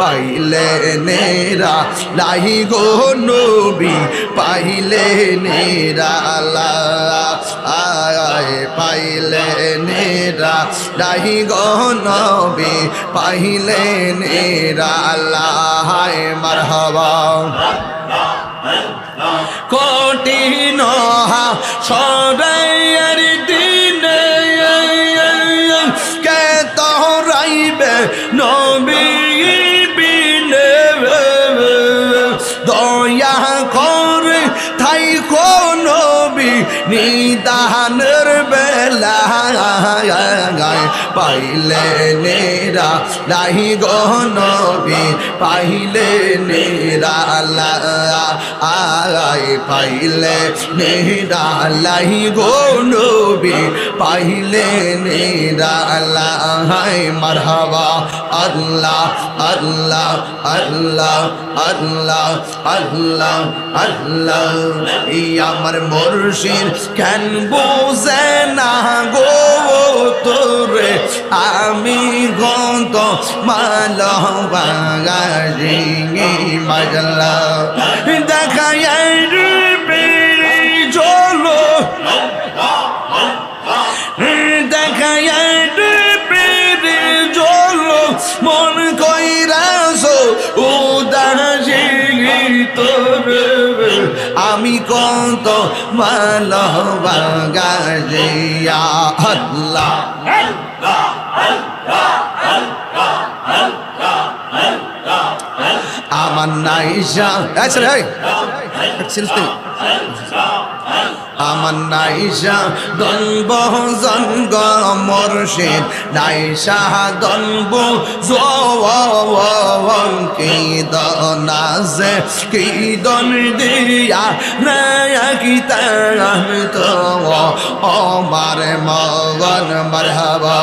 পাইলে নেরা লাহি গো নবী, পাইলে নেরা আয়, পাইলে নেরা লাহি গো নবী, পাইলে নেরা হায়, মারহাবা। কঠিন সরাইয়ার নিদানের বেলা পাইলে নেরা নাহি গহনবি নবী, পাইলে নেরা আয়, পাইলে নেরা লাহি গো নবী। পাইলে নেরা হায়, মারহাবা। আল্লাহ আল্লাহ আল্লাহ আল্লাহ আল্লাহ আল্লাহ। এই আমার মুর্শিদ কেন বোঝে না গো তোরে? আমি গন্ত মাল বাগাজি মজলা দেখায় পেরে চলো তোর আমি কত মাল বাগাজিয়া আল্লাহ। আমার নাইশা আচ্ছা আমার নাইশা দনব জঙ্গ মর্শিদ নাইশা দনব কি দনাজে কি দন দিয়া নয়া কি তান তো? আমার মগন মারহাবা।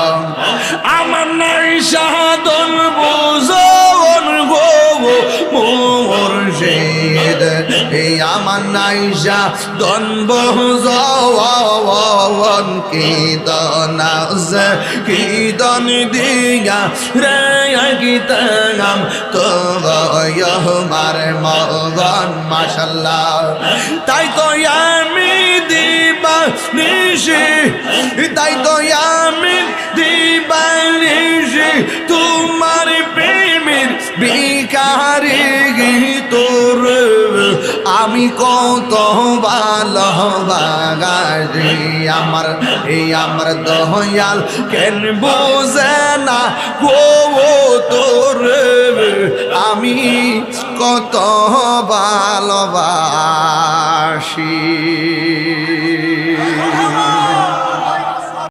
আমার নাইশা দনব জোয়ান গো মুর্শিদ। এই আমার নাইশা দনব জওয়ান কি দনাজ কি দন দিয়া রে কি তাম তো মার মগন মাশাল্লাহ। তাই তো আমি দিবা নিশি, তাই তো আমি দিবা নিশি, তোমার প্রেমের বিকারি আমি কত ভালোবাগারি আমার এই আমার দয়াল, কেন বোঝে না? গো তোর, আমি কত ভালোবাসি।